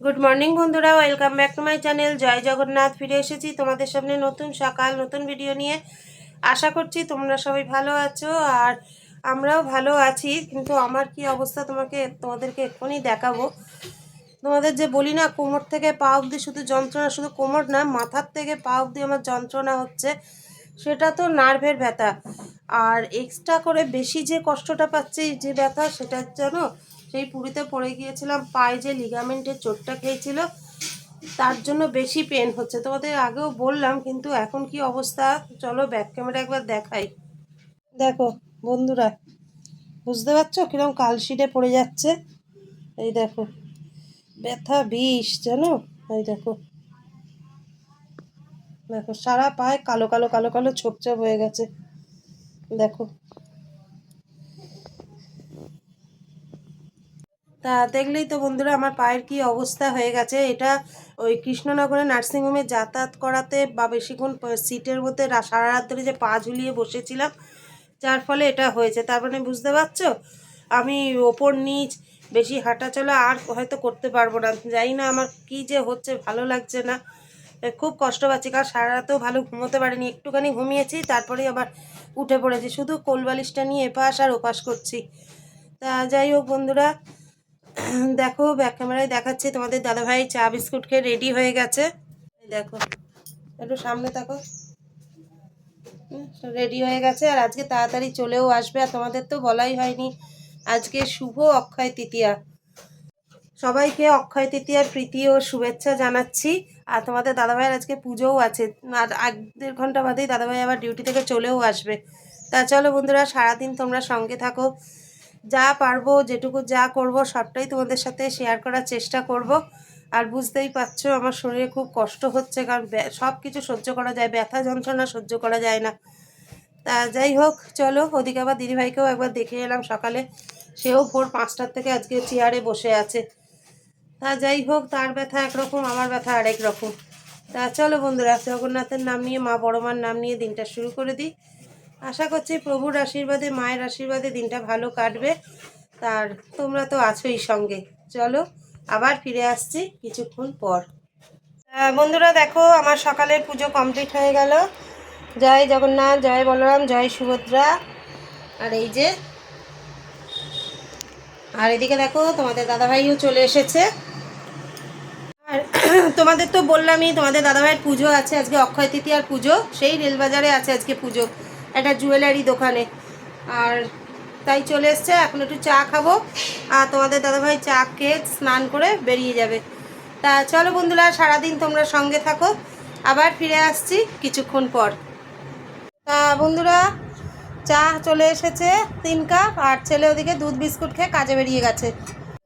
Good morning বন্ধুরা। Welcome back to my channel Jai Jagannath, ফিরে এসেছি তোমাদের সামনে নতুন সকাল, নতুন ভিডিও নিয়ে। আশা করছি তোমরা সবাই ভালো আছো আর আমরাও ভালো আছি। কিন্তু আমার কি অবস্থা তোমাকে, তোমাদেরকে এক্ষুনি দেখাবো। তোমাদের যে বলি না, কোমর থেকে পা অবধি শুধু যন্ত্রণা, শুধু কোমর না, মাথার থেকে পা অবধি আমার যন্ত্রণা হচ্ছে। সেটা তো নার্ভের ব্যথা। আর এক্সট্রা করে বেশি যে কষ্টটা পাচ্ছি যে ব্যথা সেটার জন্য সেই পুরীতে পড়ে গিয়েছিলাম, পায়ে যে লিগামেন্টের চোটটা খেয়েছিল, তার জন্য বেশি পেন হচ্ছে। তোমাদের আগেও বললাম, কিন্তু এখন কি অবস্থা? চলো ব্যাক ক্যামেরা একবার দেখাই। দেখো, বন্ধুরা, বুঝতে পারছ কীরকম কালশিটে পড়ে যাচ্ছে? এই দেখো, ব্যথা বিষ, জানো? এই দেখো। দেখো, সারা পায়ে কালো কালো কালো কালো ছোপ হয়ে গেছে। দেখো। তা দেখলেই তো বন্ধুরা আমার পায়ের কি অবস্থা হয়ে গেছে। এটা ওই কৃষ্ণনগরে নার্সিংহোমে যাতায়াত করাতে বা বেশিক্ষণ সিটের মধ্যে সারা রাত ধরে যে পা ঝুলিয়ে বসেছিলাম, যার ফলে এটা হয়েছে। তার মানে বুঝতে পারছ? আমি ওপর নিচ, বেশি হাঁটা চলা আর হয়তো করতে পারব না। জানি না আমার কি যে হচ্ছে, ভালো লাগছে না। খুব কষ্ট পাচ্ছি, কারণ সারা রাতেও ভালো ঘুমোতে পারিনি। একটুখানি ঘুমিয়েছি তারপরে আবার উঠে পড়েছি। শুধু কোলবালিশটা নিয়ে এপাশ আর ওপাশ করছি। তা যাই হোক বন্ধুরা দেখো ব্যাক ক্যামেরায় দেখাচ্ছি, তোমাদের দাদাভাই চা বিস্কুট খেয়ে রেডি হয়ে গেছে। দেখো, একটু সামনে থাকো। রেডি হয়ে গেছে, আর আজকে তাড়াতাড়ি চলেও আসবে, আর তোমাদের তো বলাই হয়নি। আজকে শুভ অক্ষয় তৃতীয়া। সবাইকে অক্ষয় তৃতীয়ার প্রীতি ও শুভেচ্ছা জানাচ্ছি, আর তোমাদের দাদাভাইয়ের আজকে পুজোও আছে। আর এক দেড় ঘণ্টা বাদেই দাদাভাই আবার ডিউটি থেকে চলেও আসবে। তা চলো বন্ধুরা, সারাদিন তোমরা সঙ্গে থাকো। যা পারব, যেটুকু যা করব, সবটাই তোমাদের সাথে শেয়ার করার চেষ্টা করব। আর বুঝতেই পারছ, আমার শরীরে খুব কষ্ট হচ্ছে, কারণ সব কিছু সহ্য করা যায়, ব্যথা যন্ত্রণা সহ্য করা যায় না। তা যাই হোক, চলো, ওদিকে আবার দিদিভাইকেও একবার দেখে এলাম সকালে। সেও ভোর পাঁচটার থেকে আজকে চেয়ারে বসে আছে। তা যাই হোক, তার ব্যথা একরকম, আমার ব্যথা আরেক রকম। তা চলো বন্ধুরা, জগন্নাথের নাম নিয়ে, মা বড় মার নাম নিয়ে দিনটা শুরু করে দিই। আশা করছি প্রভুর আশীর্বাদে, মায়ের আশীর্বাদে দিনটা ভালো কাটবে। তার, তোমরা তো আছোই সঙ্গে। চলো, আবার ফিরে আসছি কিছুক্ষণ পর। বন্ধুরা দেখো, আমার সকালের পুজো কমপ্লিট হয়ে গেল। জয় জগন্নাথ, জয় বলরাম, জয় সুভদ্রা। আর এই যে, আর এদিকে দেখো, তোমাদের দাদাভাইও চলে এসেছে। আর তোমাদের তো বললামই, তোমাদের দাদাভাইয়ের পুজো আছে আজকে অক্ষয় তৃতীয়ার পুজো, সেই রেলবাজারে আছে আজকে পুজো। একটা জুয়েলারি দোকানে। আর তাই চলে এসছে, এখন একটু চা খাব। আর তোমাদের দাদাভাই চা খেয়ে স্নান করে বেরিয়ে যাবে। তা চলো বন্ধুরা, সারাদিন তোমরা সঙ্গে থাকো। আবার ফিরে আসছি কিছুক্ষণ পর। তা বন্ধুরা, চা চলে এসেছে তিন কাপ, আর ছেলে ওদিকে দুধ বিস্কুট খেয়ে কাজে বেরিয়ে গেছে।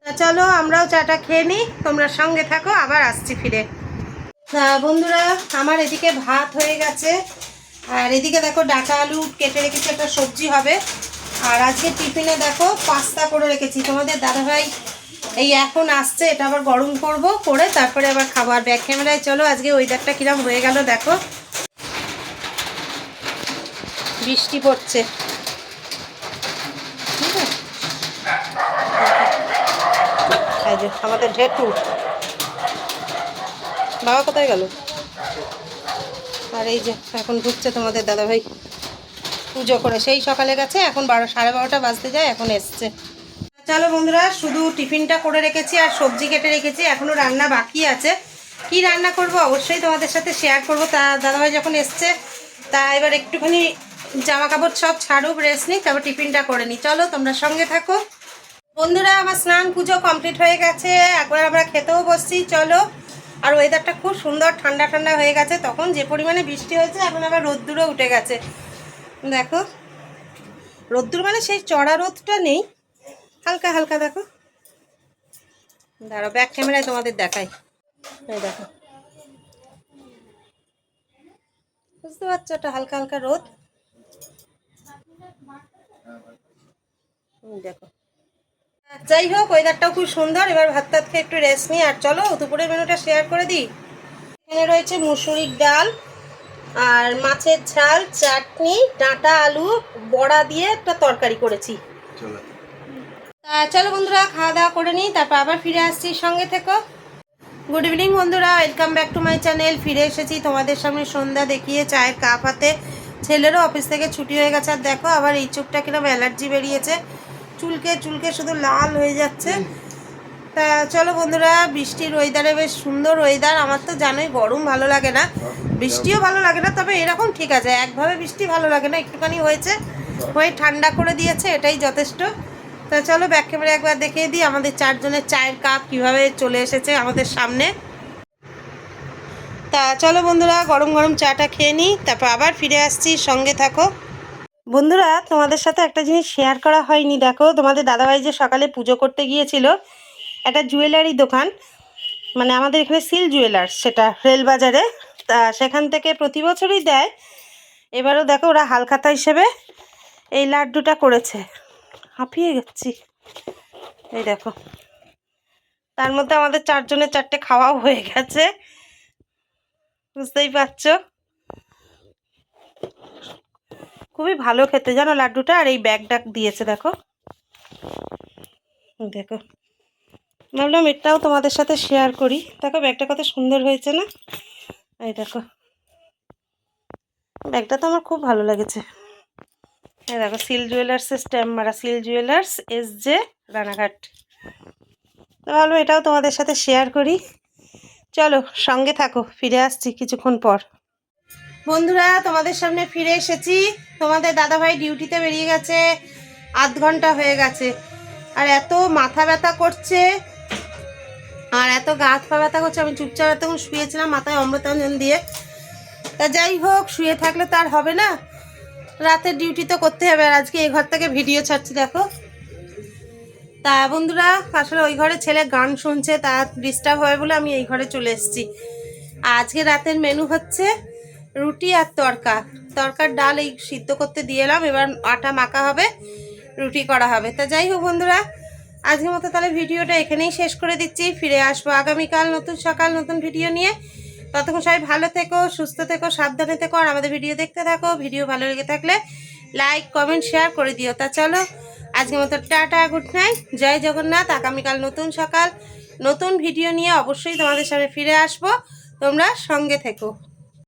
তা চলো আমরাও চাটা খেয়ে নিই, তোমরা সঙ্গে থাকো, আবার আসছি ফিরে। তা বন্ধুরা, আমার এদিকে ভাত হয়ে গেছে। আর এদিকে দেখো ডাটা আলু কেটে রেখেছি, একটা সবজি হবে। আর আজকে টিফিনে দেখো পাস্তা করে রেখেছি। তোমাদের দাদাভাই এই এখন আসছে, এটা আবার গরম করব, করে তারপরে আবার খাবার ব্যাক ক্যামেরায় চলো, আজকে ওয়েদারটা কিরম হয়ে গেল দেখো। বৃষ্টি পড়ছে। আমাদের ঢেটু বাবা কোথায় গেল? আর এই যে, এখন ঢুকছে তোমাদের দাদাভাই পুজো করে। সেই সকালে গেছে, এখন বারো সাড়ে বারোটা বাজতে যায়, এখন এসছে। চলো বন্ধুরা, শুধু টিফিনটা করে রেখেছি আর সবজি কেটে রেখেছি এখনও রান্না বাকি আছে। কি রান্না করব অবশ্যই তোমাদের সাথে শেয়ার করব। তা দাদাভাই যখন এসছে, তা এবার একটুখানি জামা কাপড় সব ছাড়ুক রেস্ট নিই তারপর টিফিনটা করে নিই। চলো, তোমরা সঙ্গে থাকো। বন্ধুরা, আমার স্নান পুজো কমপ্লিট হয়ে গেছে, একবার আমরা খেতেও বসছি। চলো আর ওয়েদারটা খুব সুন্দর, ঠান্ডা ঠান্ডা হয়ে গেছে। তখন যে পরিমাণে বৃষ্টি হয়েছে, এখন আবার রোদ্দুরও উঠে গেছে। দেখো, রোদ্দুর মানে সেই চড়া রোদটা নেই। হালকা হালকা দেখো। দাঁড়াও ব্যাক ক্যামেরায় তোমাদের দেখাই। দেখো। বুঝতে পারছ ওটা হালকা হালকা রোদ? দেখো। যাই হোক ওয়েদারটাও খুব সুন্দর। এবার ভাত টাত খেয়ে একটু রেস্ট নিই। আর চলো দুপুরের মেনুটা শেয়ার করে দিই। এখানে রয়েছে মুসুরির ডাল আর মাছের ঝাল চাটনি ডাঁটা আলু বড়া দিয়ে একটা তরকারি করেছি। তা চলো বন্ধুরা খাওয়া দাওয়া করে নিই তারপর আবার ফিরে আসছি সঙ্গে থেকো গুড ইভিনিং বন্ধুরা welcome back to my channel ফিরে এসেছি তোমাদের সামনে সন্ধ্যা দেখিয়ে চায়ের কাপ হাতে। ছেলেরও অফিস থেকে ছুটি হয়ে গেছে আর দেখো আবার এই চোখটা কিরম অ্যালার্জি বেরিয়েছে। চুলকে চুলকে শুধু লাল হয়ে যাচ্ছে। তা চলো বন্ধুরা, বৃষ্টির ওয়েদারে বেশ সুন্দর ওয়েদার আমার তো জানোই গরম ভালো লাগে না। বৃষ্টিও ভালো লাগে না, তবে এরকম ঠিক আছে। একভাবে বৃষ্টি ভালো লাগে না, একটুখানি হয়েছে। হয়ে ঠান্ডা করে দিয়েছে, এটাই যথেষ্ট। তা চলো ব্যাক ক্যামেরা একবার দেখিয়ে দিই আমাদের চারজনের চায়ের কাপ কীভাবে চলে এসেছে আমাদের সামনে। তা চলো বন্ধুরা, গরম গরম চাটা খেয়ে নিই, তারপর আবার ফিরে আসছি। সঙ্গে থাকো। বন্ধুরা, তোমাদের সাথে একটা জিনিস শেয়ার করা হয়নি। দেখো, তোমাদের দাদাভাই যে সকালে পুজো করতে গিয়েছিল, একটা জুয়েলারি দোকান মানে আমাদের এখানে সিল জুয়েলার্স সেটা রেলবাজারে, তা সেখান থেকে প্রতি বছরই দেয়। এবারও দেখো, ওরা হালখাতা হিসেবে এই লাড্ডুটা করেছে। হাঁপিয়ে গেছি এই দেখো, তার মধ্যে আমাদের চারজনের চারটে খাওয়াও হয়ে গেছে। বুঝতেই পারছ? খুবই ভালো খেতে, জানো লাড্ডুটা? আর এই ব্যাগটা দিয়েছে, দেখো। দেখো। ভাবলাম এটাও তোমাদের সাথে শেয়ার করি। দেখো, ব্যাগটা কত সুন্দর হয়েছে না? এই দেখো। ব্যাগটা তো আমার খুব ভালো লেগেছে। এই দেখো সিল জুয়েলার্সের স্ট্যাম্প মারা। Seal jewellers S J Ranaghat. তো ভালো এটাও তোমাদের সাথে শেয়ার করি। চলো, সঙ্গে থাকো, ফিরে আসছি কিছুক্ষণ পর। বন্ধুরা, তোমাদের সামনে ফিরে এসেছি। তোমাদের দাদাভাই ডিউটিতে বেরিয়ে গেছে, আধ ঘণ্টা হয়ে গেছে। আর এত মাথা ব্যথা করছে, আর এত গা হাত পা ব্যথা করছে, আমি চুপচাপ এতক্ষণ শুয়েছিলাম, মাথায় অমৃতাঞ্জন দিয়ে। তা যাই হোক, শুয়ে থাকলে তার হবে না। রাতের ডিউটি তো করতে হবে, আর আজকে এই ঘর থেকে ভিডিও ছাড়ছি, দেখো। তা বন্ধুরা, আসলে ওই ঘরে ছেলে গান শুনছে, তা ডিস্টার্ব হবে বলে আমি এই ঘরে চলে এসেছি। আজকে রাতের মেনু হচ্ছে রুটি আর তরকা। তরকার ডাল এই সিদ্ধ করতে দিয়ে এলাম, এবার আটা মাখা হবে, রুটি করা হবে। তা যাই হোক বন্ধুরা, আজকের মতো তাহলে ভিডিওটা এখানেই শেষ করে দিচ্ছি। ফিরে আসব আগামীকাল নতুন সকাল, নতুন ভিডিও নিয়ে। ততক্ষণ সবাই ভালো থেকো, সুস্থ থেকো, সাবধানে থেকো, আর আমাদের ভিডিও দেখতে থাকো। ভিডিও ভালো লেগে থাকলে লাইক, কমেন্ট, শেয়ার করে দিও। তা চলো, আজকের মতো tata, good night, Jai Jagannath. আগামীকাল নতুন সকাল, নতুন ভিডিও নিয়ে অবশ্যই তোমাদের সামনে ফিরে আসব। তোমরা সঙ্গে থেকো।